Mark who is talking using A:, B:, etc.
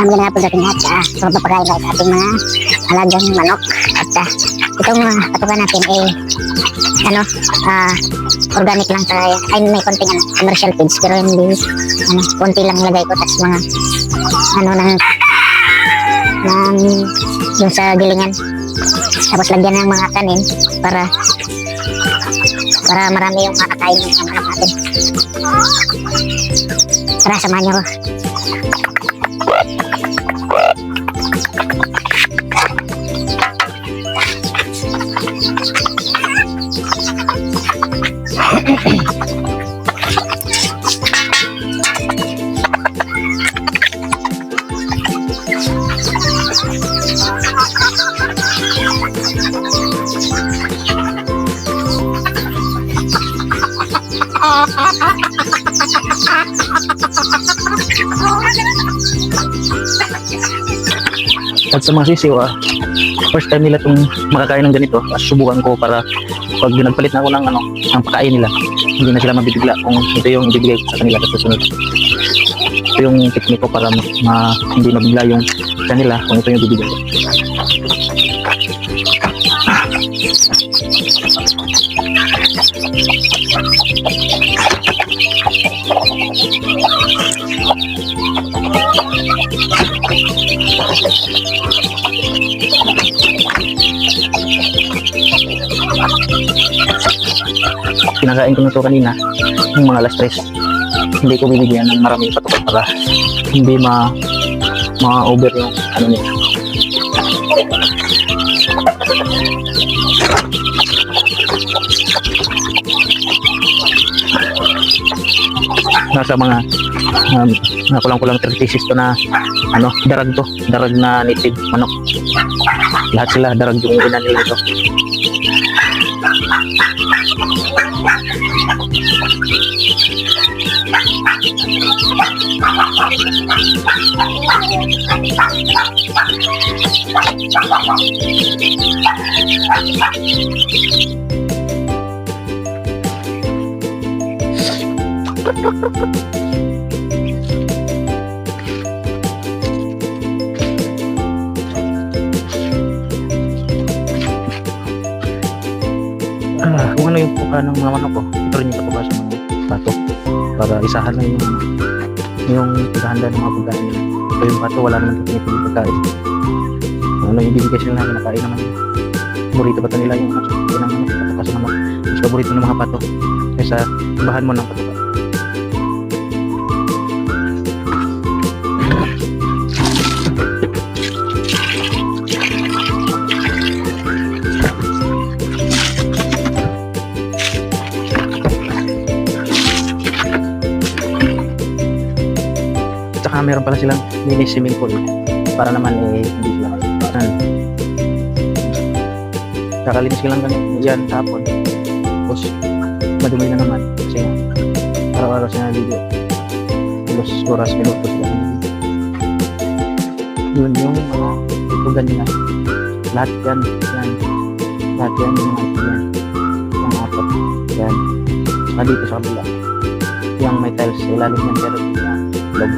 A: Kasama na po lahat sa uh, pagpapakain sa ating mga alagang manok. At uh, itong mga patukan natin ay ano, ah organic lang tayo. Ay, may konting ano, commercial feeds pero hindi, ano, konti lang lagay ko. Tapos mga, ano, ng, ng, yung sa gilingan. Tapos lagyan ng mga kanin para para marami yung makakain ng mga natin. Tara, samahan niyo ko.
B: Oh, At sa mga sisiw, ah, first time nila itong makakain ng ganito, ah, subukan ko para pag nagpalit na ako ng, ano, ng pagkain nila, hindi na sila mabibigla kung ito yung ibibigay ko sa kanila sa susunod. Ito yung teknik ko para ma, ma- hindi mabigla yung kanila kung ito yung bibigay ko. Kinakain ko na ito kanina, yung mga alas tres. Hindi ko bibigyan ng maraming patukot para hindi ma ma-over yung ano nila. Nasa mga um, kulang-kulang 30 pieces to na ano, darag to, darag na native manok. Lahat sila darag yung ina nila ito. Ah, kung yung puka ng mga manok ko, ito rin yung patuka sa mga bato. Para isahan lang yung yung paghahanda ng mga pagkain. So yung bato, wala naman pinipili pagkain. Kung ano yung bibigay sila, kinakain naman yun. Paborito ba ito nila yung yun ang ano, patuka sa manok. Mas paborito ng mga bato. Kaysa bahan mo ng Tsaka meron pala silang mini swimming pool para naman eh hindi sila ano, kakalinis ka lang ganun yan hapon tapos madumi na naman kasi araw-araw sila naligo. Halos oras minutos sila yun yung mga tutugan nila lahat yan yan. Lahat yan yung mga ito yan yung apat. Yan. Saka dito sa kabila. Yung may tiles ilalim yan pero yung log